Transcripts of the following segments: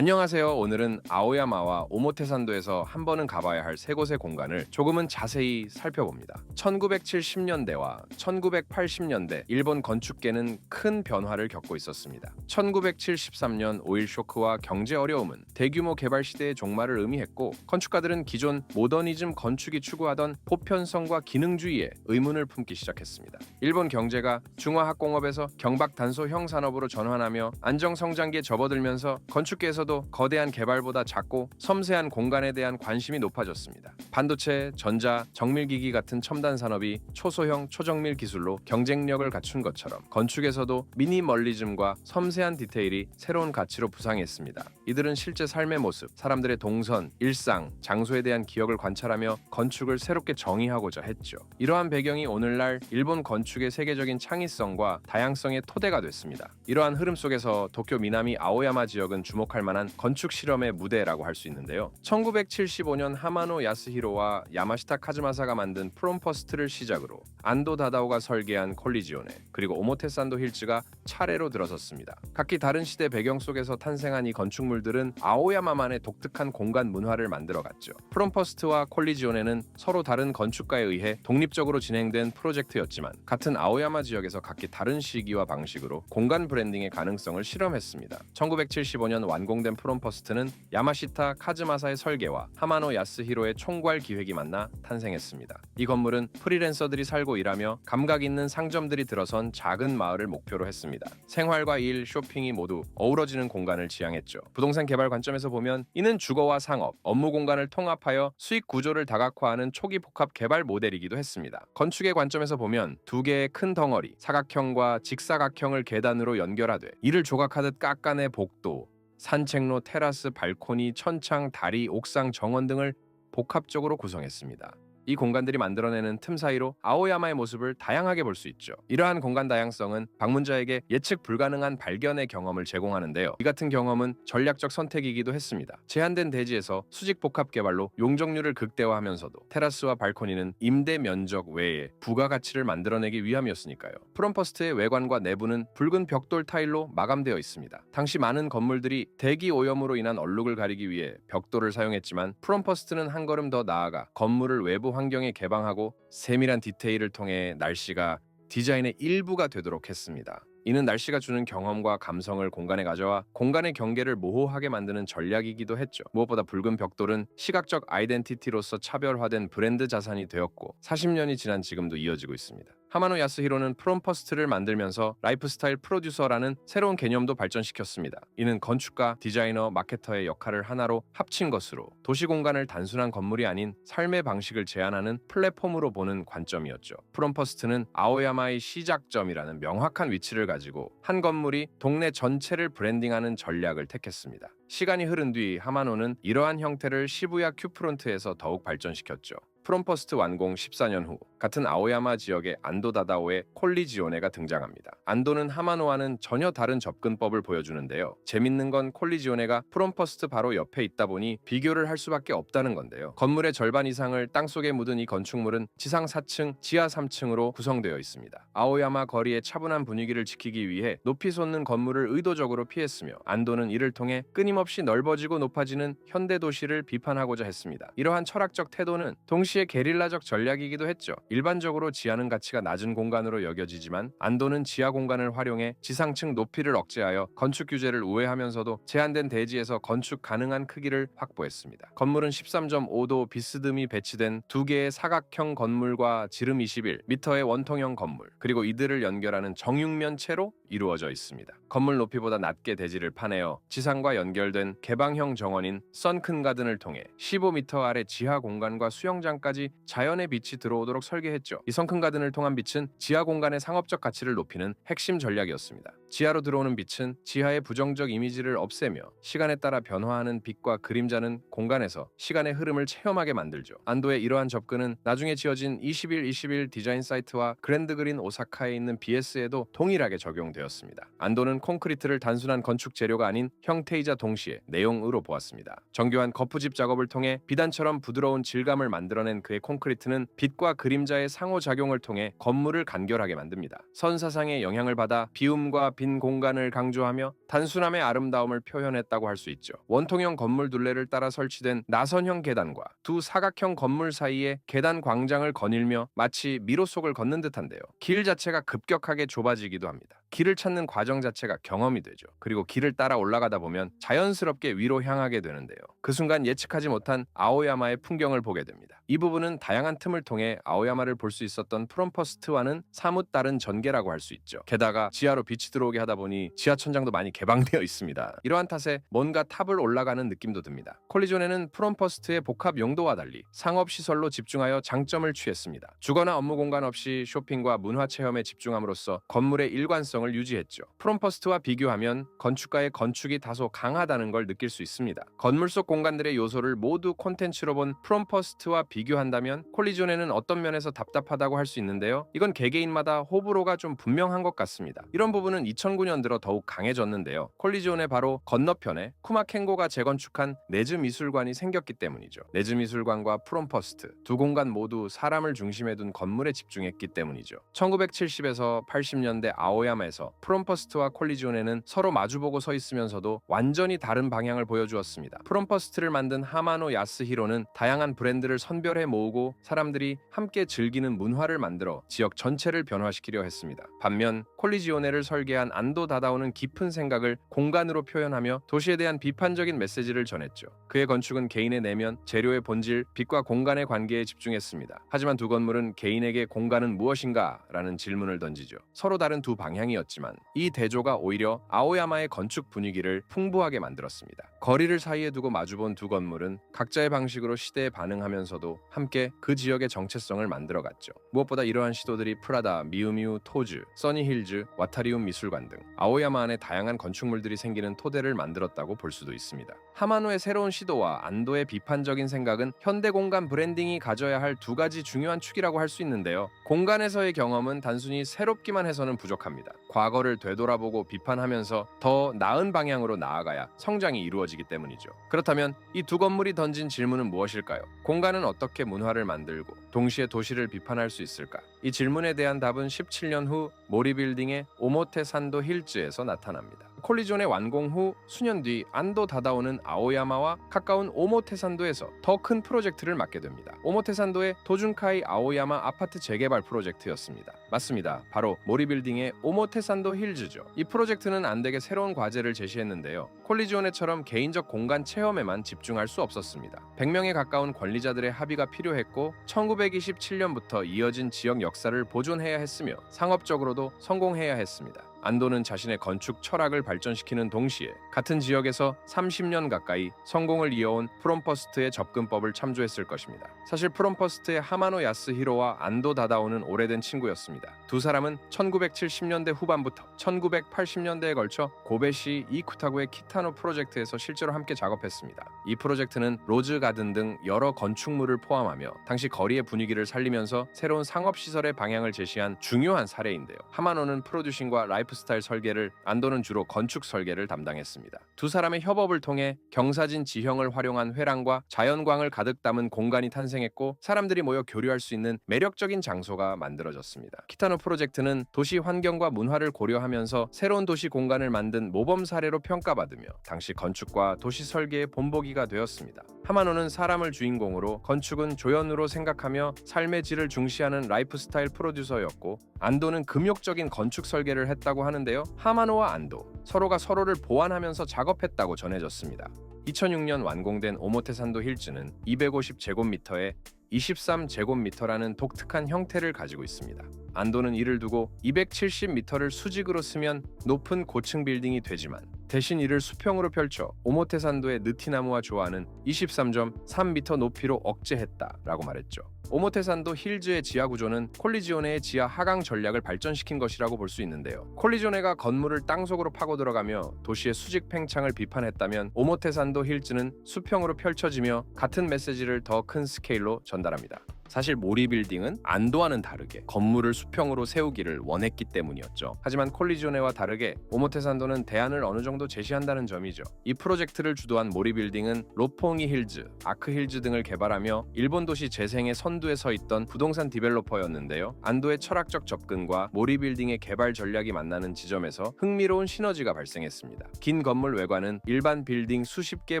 안녕하세요. 오늘은 아오야마와 오모테산도에서 한 번은 가봐야 할 세 곳의 공간을 조금은 자세히 살펴봅니다. 1970년대와 1980년대 일본 건축계는 큰 변화를 겪고 있었습니다. 1973년 오일 쇼크와 경제 어려움은 대규모 개발 시대의 종말을 의미했고 건축가들은 기존 모더니즘 건축이 추구하던 보편성과 기능주의에 의문을 품기 시작했습니다. 일본 경제가 중화학공업에서 경박단소형 산업으로 전환하며 안정성장기에 접어들면서 건축계에서 도 거대한 개발보다 작고 섬세한 공간에 대한 관심이 높아졌습니다. 반도체, 전자, 정밀기기 같은 첨단 산업이 초소형, 초정밀 기술로 경쟁력을 갖춘 것처럼 건축에서도 미니멀리즘과 섬세한 디테일이 새로운 가치로 부상했습니다. 이들은 실제 삶의 모습, 사람들의 동선, 일상, 장소에 대한 기억을 관찰하며 건축을 새롭게 정의하고자 했죠. 이러한 배경이 오늘날 일본 건축의 세계적인 창의성과 다양성의 토대가 됐습니다. 이러한 흐름 속에서 도쿄 미나미 아오야마 지역은 주목할 만한 건축 실험의 무대라고 할 수 있는데요. 1975년 하마노 야스히로와 야마시타 카즈마사가 만든 프롬퍼스트를 시작으로 안도 다다오가 설계한 콜리지오네 그리고 오모테산도 힐즈가 차례로 들어섰습니다. 각기 다른 시대 배경 속에서 탄생한 이 건축물들은 아오야마만의 독특한 공간 문화를 만들어갔죠. 프롬퍼스트와 콜리지오네는 서로 다른 건축가에 의해 독립적으로 진행된 프로젝트였지만 같은 아오야마 지역에서 각기 다른 시기와 방식으로 공간 브랜딩의 가능성을 실험했습니다. 1975년 완공 된 프롬퍼스트는 야마시타 카즈마사의 설계와 하마노 야스히로의 총괄 기획이 만나 탄생했습니다. 이 건물은 프리랜서들이 살고 일하며 감각 있는 상점들이 들어선 작은 마을을 목표로 했습니다. 생활과 일, 쇼핑이 모두 어우러지는 공간을 지향했죠. 부동산 개발 관점에서 보면 이는 주거와 상업, 업무 공간을 통합하여 수익 구조를 다각화하는 초기 복합 개발 모델이기도 했습니다. 건축의 관점에서 보면 두 개의 큰 덩어리, 사각형과 직사각형을 계단으로 연결하되 이를 조각하듯 깎아내 복도, 산책로, 테라스, 발코니, 천창, 다리, 옥상, 정원 등을 복합적으로 구성했습니다. 이 공간들이 만들어내는 틈 사이로 아오야마의 모습을 다양하게 볼 수 있죠. 이러한 공간 다양성은 방문자에게 예측 불가능한 발견의 경험을 제공하는데요. 이 같은 경험은 전략적 선택이기도 했습니다. 제한된 대지에서 수직 복합 개발로 용적률을 극대화하면서도 테라스와 발코니는 임대 면적 외에 부가가치를 만들어내기 위함이었으니까요. 프롬퍼스트의 외관과 내부는 붉은 벽돌 타일로 마감되어 있습니다. 당시 많은 건물들이 대기 오염으로 인한 얼룩을 가리기 위해 벽돌을 사용했지만 프롬퍼스트는 한 걸음 더 나아가 건물을 외부 환경에 개방하고 세밀한 디테일을 통해 날씨가 디자인의 일부가 되도록 했습니다. 이는 날씨가 주는 경험과 감성을 공간에 가져와 공간의 경계를 모호하게 만드는 전략이기도 했죠. 무엇보다 붉은 벽돌은 시각적 아이덴티티로서 차별화된 브랜드 자산이 되었고 40년이 지난 지금도 이어지고 있습니다. 하마노 야스히로는 프롬퍼스트를 만들면서 라이프스타일 프로듀서라는 새로운 개념도 발전시켰습니다. 이는 건축가, 디자이너, 마케터의 역할을 하나로 합친 것으로 도시 공간을 단순한 건물이 아닌 삶의 방식을 제안하는 플랫폼으로 보는 관점이었죠. 프롬퍼스트는 아오야마의 시작점이라는 명확한 위치를 가지고 한 건물이 동네 전체를 브랜딩하는 전략을 택했습니다. 시간이 흐른 뒤 하마노는 이러한 형태를 시부야 큐프론트에서 더욱 발전시켰죠. 프롬퍼스트 완공 14년 후 같은 아오야마 지역의 안도 다다오의 콜리지오네가 등장합니다. 안도는 하마노와는 전혀 다른 접근법을 보여주는데요. 재밌는 건 콜리지오네가 프롬퍼스트 바로 옆에 있다 보니 비교를 할 수밖에 없다는 건데요. 건물의 절반 이상을 땅속에 묻은 이 건축물은 지상 4층, 지하 3층으로 구성되어 있습니다. 아오야마 거리의 차분한 분위기를 지키기 위해 높이 솟는 건물을 의도적으로 피했으며 안도는 이를 통해 끊임없이 넓어지고 높아지는 현대 도시를 비판하고자 했습니다. 이러한 철학적 태도는 동시에 게릴라적 전략이기도 했죠. 일반적으로 지하는 가치가 낮은 공간으로 여겨지지만 안도는 지하 공간을 활용해 지상층 높이를 억제하여 건축 규제를 우회하면서도 제한된 대지에서 건축 가능한 크기를 확보했습니다. 건물은 13.5도 비스듬히 배치된 두 개의 사각형 건물과 지름 21m의 원통형 건물 그리고 이들을 연결하는 정육면체로 이루어져 있습니다. 건물 높이보다 낮게 대지를 파내어 지상과 연결된 개방형 정원인 선큰 가든을 통해 15m 아래 지하 공간과 수영장까지 자연의 빛이 들어오도록 설계했죠. 이 선큰 가든을 통한 빛은 지하 공간의 상업적 가치를 높이는 핵심 전략이었습니다. 지하로 들어오는 빛은 지하의 부정적 이미지를 없애며 시간에 따라 변화하는 빛과 그림자는 공간에서 시간의 흐름을 체험하게 만들죠. 안도의 이러한 접근은 나중에 지어진 2121 디자인 사이트와 그랜드 그린 오사카에 있는 BS에도 동일하게 적용되었습니다. 안도는 콘크리트를 단순한 건축 재료가 아닌 형태이자 동시에 내용으로 보았습니다. 정교한 거푸집 작업을 통해 비단처럼 부드러운 질감을 만들어낸 있는 그의 콘크리트는 빛과 그림자의 상호작용을 통해 건물을 간결하게 만듭니다. 선사상의 영향을 받아 비움과 빈 공간을 강조하며 단순함의 아름다움을 표현했다고 할 수 있죠. 원통형 건물 둘레를 따라 설치된 나선형 계단과 두 사각형 건물 사이에 계단 광장을 거닐며 마치 미로 속을 걷는 듯한데요. 길 자체가 급격하게 좁아지기도 합니다. 길을 찾는 과정 자체가 경험이 되죠. 그리고 길을 따라 올라가다 보면 자연스럽게 위로 향하게 되는데요. 그 순간 예측하지 못한 아오야마의 풍경을 보게 됩니다. 이 부분은 다양한 틈을 통해 아오야마를 볼 수 있었던 프롬퍼스트와는 사뭇 다른 전개라고 할 수 있죠. 게다가 지하로 빛이 들어오게 하다 보니 지하 천장도 많이 개방되어 있습니다. 이러한 탓에 뭔가 탑을 올라가는 느낌도 듭니다. 콜리존에는 프롬퍼스트의 복합 용도와 달리 상업 시설로 집중하여 장점을 취했습니다. 주거나 업무 공간 없이 쇼핑과 문화 체험에 집중함으로써 건물의 일관성을 유지했죠. 프롬퍼스트와 비교하면 건축가의 건축이 다소 강하다는 걸 느낄 수 있습니다. 건물 속 공간들의 요소를 모두 콘텐츠로 본 프롬퍼스트와 비교 한다면 콜리존에는 어떤 면에서 답답하다고 할 수 있는데요. 이건 개개인마다 호불호가 좀 분명한 것 같습니다. 이런 부분은 2009년 들어 더욱 강해졌는데요. 콜리존의 바로 건너편에 쿠마켄고가 재건축한 네즈 미술관이 생겼기 때문이죠. 네즈 미술관과 프롬퍼스트 두 공간 모두 사람을 중심에 둔 건물에 집중했기 때문이죠. 1970에서 80년대 아오야마에서 프롬퍼스트와 콜리존에는 서로 마주보고 서 있으면서도 완전히 다른 방향을 보여주었습니다. 프롬퍼스트를 만든 하마노 야스히로는 다양한 브랜드를 선별해 모으고 사람들이 함께 즐기는 문화를 만들어 지역 전체를 변화시키려 했습니다. 반면 콜리지오네를 설계한 안도 다다오는 깊은 생각을 공간으로 표현하며 도시에 대한 비판적인 메시지를 전했죠. 그의 건축은 개인의 내면, 재료의 본질, 빛과 공간의 관계에 집중했습니다. 하지만 두 건물은 개인에게 공간은 무엇인가? 라는 질문을 던지죠. 서로 다른 두 방향이었지만 이 대조가 오히려 아오야마의 건축 분위기를 풍부하게 만들었습니다. 거리를 사이에 두고 마주본 두 건물은 각자의 방식으로 시대에 반응하면서도 함께 그 지역의 정체성을 만들어갔죠. 무엇보다 이러한 시도들이 프라다, 미우미우, 토즈, 써니힐즈, 와타리움 미술관 등 아오야마 안에 다양한 건축물들이 생기는 토대를 만들었다고 볼 수도 있습니다. 하마노의 새로운 시도와 안도의 비판적인 생각은 현대 공간 브랜딩이 가져야 할 두 가지 중요한 축이라고 할 수 있는데요. 공간에서의 경험은 단순히 새롭기만 해서는 부족합니다. 과거를 되돌아보고 비판하면서 더 나은 방향으로 나아가야 성장이 이루어지기 때문이죠. 그렇다면 이 두 건물이 던진 질문은 무엇일까요? 공간은 어떻게 문화를 만들고 동시에 도시를 비판할 수 있을까? 이 질문에 대한 답은 17년 후 모리빌딩의 오모테 산도 힐즈에서 나타납니다. 콜리존의 완공 후 수년 뒤 안도 다다오는 아오야마와 가까운 오모테산도에서 더 큰 프로젝트를 맡게 됩니다. 오모테산도의 도준카이 아오야마 아파트 재개발 프로젝트였습니다. 맞습니다. 바로 모리빌딩의 오모테산도 힐즈죠. 이 프로젝트는 안되게 새로운 과제를 제시했는데요. 콜리존에처럼 개인적 공간 체험에만 집중할 수 없었습니다. 100명에 가까운 관리자들의 합의가 필요했고 1927년부터 이어진 지역 역사를 보존해야 했으며 상업적으로도 성공해야 했습니다. 안도는 자신의 건축 철학을 발전시키는 동시에 같은 지역에서 30년 가까이 성공을 이어온 프롬퍼스트의 접근법을 참조했을 것입니다. 사실 프롬퍼스트의 하마노 야스히로와 안도 다다오는 오래된 친구였습니다. 두 사람은 1970년대 후반부터 1980년대에 걸쳐 고베시 이쿠타구의 키타노 프로젝트에서 실제로 함께 작업했습니다. 이 프로젝트는 로즈 가든 등 여러 건축물을 포함하며 당시 거리의 분위기를 살리면서 새로운 상업 시설의 방향을 제시한 중요한 사례인데요. 하마노는 프로듀싱과 라이프 스타일 설계를 안도는 주로 건축 설계를 담당했습니다. 두 사람의 협업을 통해 경사진 지형을 활용한 회랑과 자연광을 가득 담은 공간이 탄생했고 사람들이 모여 교류할 수 있는 매력적인 장소가 만들어졌습니다. 키타노 프로젝트는 도시 환경과 문화를 고려하면서 새로운 도시 공간을 만든 모범 사례로 평가받으며 당시 건축과 도시 설계의 본보기가 되었습니다. 하마노는 사람을 주인공으로 건축은 조연으로 생각하며 삶의 질을 중시하는 라이프 스타일 프로듀서였고 안도는 금욕적인 건축 설계를 했다고 하는데요. 하마노와 안도 서로가 서로를 보완하면서 작업했다고 전해졌습니다. 2006년 완공된 오모테산도 힐즈는 250제곱미터에 23제곱미터라는 독특한 형태를 가지고 있습니다. 안도는 이를 두고 270m를 수직으로 쓰면 높은 고층 빌딩이 되지만 대신 이를 수평으로 펼쳐 오모테산도의 느티나무와 조화는 23.3m 높이로 억제했다라고 말했죠. 오모테산도 힐즈의 지하 구조는 콜리지오네의 지하 하강 전략을 발전시킨 것이라고 볼 수 있는데요. 콜리지오네가 건물을 땅속으로 파고 들어가며 도시의 수직 팽창을 비판했다면 오모테산도 힐즈는 수평으로 펼쳐지며 같은 메시지를 더 큰 스케일로 전달합니다. 사실 모리 빌딩은 안도와는 다르게 건물을 수평으로 세우기를 원했기 때문이었죠. 하지만 콜리지오네와 다르게 오모테산도는 대안을 어느 정도 제시한다는 점이죠. 이 프로젝트를 주도한 모리 빌딩은 로퐁이 힐즈, 아크 힐즈 등을 개발하며 일본 도시 재생의 선두에 서 있던 부동산 디벨로퍼였는데요. 안도의 철학적 접근과 모리 빌딩의 개발 전략이 만나는 지점에서 흥미로운 시너지가 발생했습니다. 긴 건물 외관은 일반 빌딩 수십 개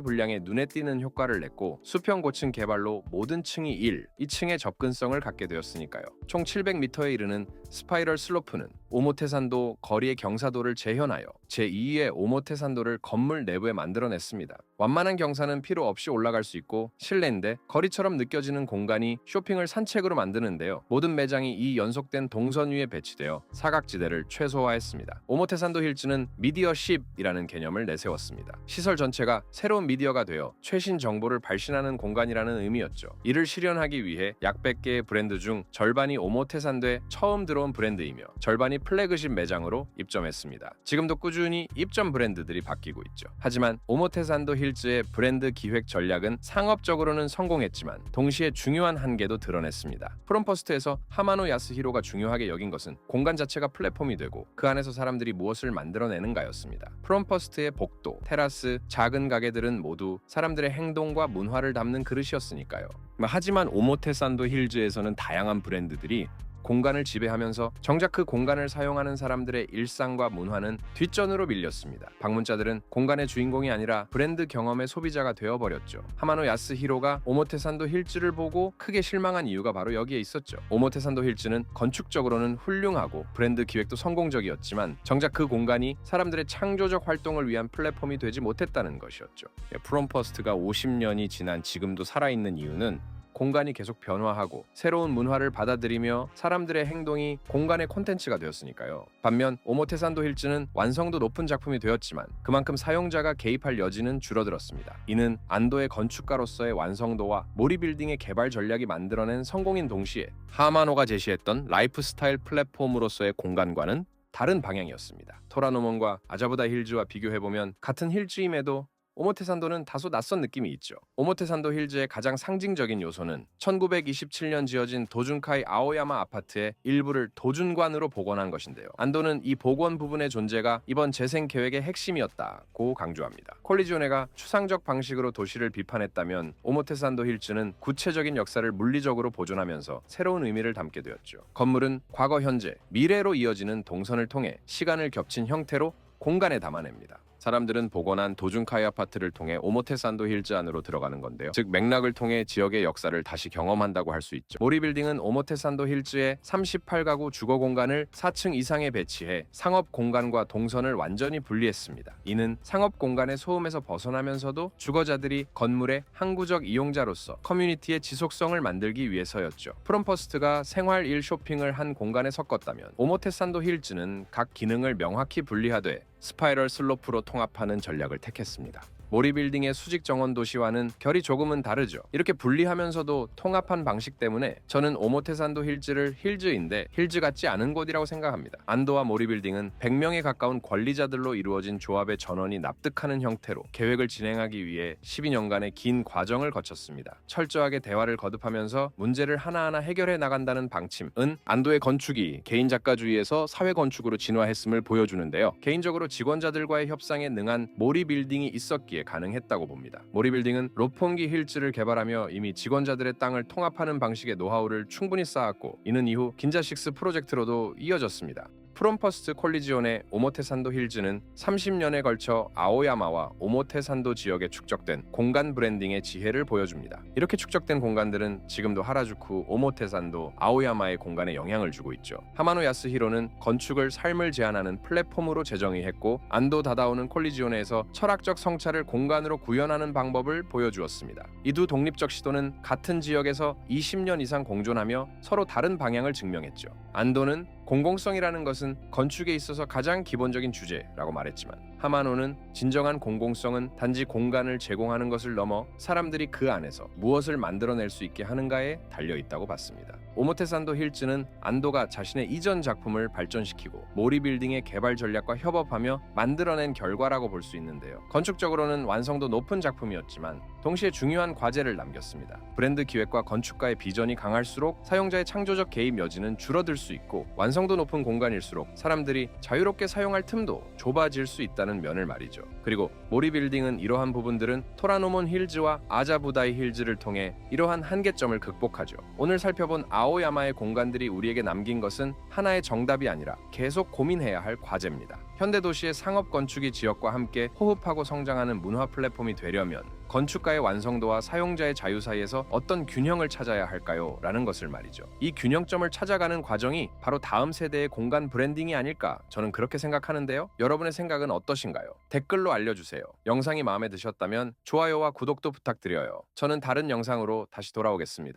분량의 눈에 띄는 효과를 냈고 수평 고층 개발로 모든 층이 1, 2층의 접근성을 갖게 되었으니까요. 총 700m에 이르는 스파이럴 슬로프는 오모테산도 거리의 경사도를 재현하여 제2의 오모테산도를 건물 내부에 만들어냈습니다. 완만한 경사는 필요 없이 올라갈 수 있고 실내인데 거리처럼 느껴지는 공간이 쇼핑을 산책으로 만드는데요. 모든 매장이 이 연속된 동선 위에 배치되어 사각지대를 최소화했습니다. 오모테산도 힐즈는 미디어십이라는 개념을 내세웠습니다. 시설 전체가 새로운 미디어가 되어 최신 정보를 발신하는 공간이라는 의미였죠. 이를 실현하기 위해 약 100개의 브랜드 중 절반이 오모테산도에 처음 들어온 브랜드이며 절반이 플래그십 매장으로 입점했습니다. 지금도 꾸준히 입점 브랜드들이 바뀌고 있죠. 하지만 오모테산도 힐즈의 브랜드 기획 전략은 상업적으로는 성공했지만 동시에 중요한 한계도 드러냈습니다. 프롬퍼스트에서 하마노 야스히로가 중요하게 여긴 것은 공간 자체가 플랫폼이 되고 그 안에서 사람들이 무엇을 만들어내는가였습니다. 프롬퍼스트의 복도, 테라스, 작은 가게들은 모두 사람들의 행동과 문화를 담는 그릇이었으니까요. 하지만 오모테산도 힐즈에서는 다양한 브랜드들이 공간을 지배하면서 정작 그 공간을 사용하는 사람들의 일상과 문화는 뒷전으로 밀렸습니다. 방문자들은 공간의 주인공이 아니라 브랜드 경험의 소비자가 되어버렸죠. 하마노 야스히로가 오모테산도 힐즈를 보고 크게 실망한 이유가 바로 여기에 있었죠. 오모테산도 힐즈는 건축적으로는 훌륭하고 브랜드 기획도 성공적이었지만 정작 그 공간이 사람들의 창조적 활동을 위한 플랫폼이 되지 못했다는 것이었죠. 예, 프롬퍼스트가 50년이 지난 지금도 살아있는 이유는 공간이 계속 변화하고 새로운 문화를 받아들이며 사람들의 행동이 공간의 콘텐츠가 되었으니까요. 반면 오모테산도 힐즈는 완성도 높은 작품이 되었지만 그만큼 사용자가 개입할 여지는 줄어들었습니다. 이는 안도의 건축가로서의 완성도와 모리빌딩의 개발 전략이 만들어낸 성공인 동시에 하마노가 제시했던 라이프스타일 플랫폼으로서의 공간과는 다른 방향이었습니다. 토라노몬과 아자부다 힐즈와 비교해보면 같은 힐즈임에도 오모테산도는 다소 낯선 느낌이 있죠. 오모테산도 힐즈의 가장 상징적인 요소는 1927년 지어진 도준카이 아오야마 아파트의 일부를 도준관으로 복원한 것인데요. 안도는 이 복원 부분의 존재가 이번 재생 계획의 핵심이었다고 강조합니다. 콜리지오네가 추상적 방식으로 도시를 비판했다면 오모테산도 힐즈는 구체적인 역사를 물리적으로 보존하면서 새로운 의미를 담게 되었죠. 건물은 과거, 현재, 미래로 이어지는 동선을 통해 시간을 겹친 형태로 공간에 담아냅니다. 사람들은 복원한 도준카이 아파트를 통해 오모테산도 힐즈 안으로 들어가는 건데요. 즉 맥락을 통해 지역의 역사를 다시 경험한다고 할 수 있죠. 모리빌딩은 오모테산도 힐즈의 38가구 주거 공간을 4층 이상에 배치해 상업 공간과 동선을 완전히 분리했습니다. 이는 상업 공간의 소음에서 벗어나면서도 주거자들이 건물의 항구적 이용자로서 커뮤니티의 지속성을 만들기 위해서였죠. 프롬퍼스트가 생활 일 쇼핑을 한 공간에 섞었다면 오모테산도 힐즈는 각 기능을 명확히 분리하되 스파이럴 슬로프로 통합하는 전략을 택했습니다. 모리빌딩의 수직 정원 도시와는 결이 조금은 다르죠. 이렇게 분리하면서도 통합한 방식 때문에 저는 오모테산도 힐즈를 힐즈인데 힐즈 같지 않은 곳이라고 생각합니다. 안도와 모리빌딩은 100명에 가까운 관리자들로 이루어진 조합의 전원이 납득하는 형태로 계획을 진행하기 위해 12년간의 긴 과정을 거쳤습니다. 철저하게 대화를 거듭하면서 문제를 하나하나 해결해 나간다는 방침은 안도의 건축이 개인 작가주의에서 사회 건축으로 진화했음을 보여주는데요. 개인적으로 직원자들과의 협상에 능한 모리빌딩이 있었기에 가능했다고 봅니다. 모리빌딩은 로폰기 힐즈를 개발하며 이미 직원자들의 땅을 통합하는 방식의 노하우를 충분히 쌓았고 이는 이후 긴자식스 프로젝트로도 이어졌습니다. 프롬퍼스트 콜리지온의 오모테산도 힐즈는 30년에 걸쳐 아오야마와 오모테산도 지역에 축적된 공간 브랜딩의 지혜를 보여줍니다. 이렇게 축적된 공간들은 지금도 하라주쿠, 오모테산도, 아오야마의 공간에 영향을 주고 있죠. 하마노 야스히로는 건축을 삶을 제한하는 플랫폼으로 재정의했고 안도 다다오는 콜리지온에서 철학적 성찰을 공간으로 구현하는 방법을 보여주었습니다. 이 두 독립적 시도는 같은 지역에서 20년 이상 공존하며 서로 다른 방향을 증명했죠. 안도는 공공성이라는 것은 건축에 있어서 가장 기본적인 주제라고 말했지만 하마노는 진정한 공공성은 단지 공간을 제공하는 것을 넘어 사람들이 그 안에서 무엇을 만들어낼 수 있게 하는가에 달려 있다고 봤습니다. 오모테산도 힐즈는 안도가 자신의 이전 작품을 발전시키고 모리 빌딩의 개발 전략과 협업하며 만들어낸 결과라고 볼 수 있는데요. 건축적으로는 완성도 높은 작품이었지만 동시에 중요한 과제를 남겼습니다. 브랜드 기획과 건축가의 비전이 강할수록 사용자의 창조적 개입 여지는 줄어들 수 있고 완성도 높은 공간일수록 사람들이 자유롭게 사용할 틈도 좁아질 수 있다는 면을 말이죠. 그리고 모리 빌딩은 이러한 부분들은 토라노몬 힐즈와 아자부다이 힐즈를 통해 이러한 한계점을 극복하죠. 오늘 살펴본 아오야마의 공간들이 우리에게 남긴 것은 하나의 정답이 아니라 계속 고민해야 할 과제입니다. 현대 도시의 상업 건축이 지역과 함께 호흡하고 성장하는 문화 플랫폼이 되려면 건축가의 완성도와 사용자의 자유 사이에서 어떤 균형을 찾아야 할까요? 라는 것을 말이죠. 이 균형점을 찾아가는 과정이 바로 다음 세대의 공간 브랜딩이 아닐까 저는 그렇게 생각하는데요. 여러분의 생각은 어떠신가요? 댓글로 알려주세요. 영상이 마음에 드셨다면 좋아요와 구독도 부탁드려요. 저는 다른 영상으로 다시 돌아오겠습니다.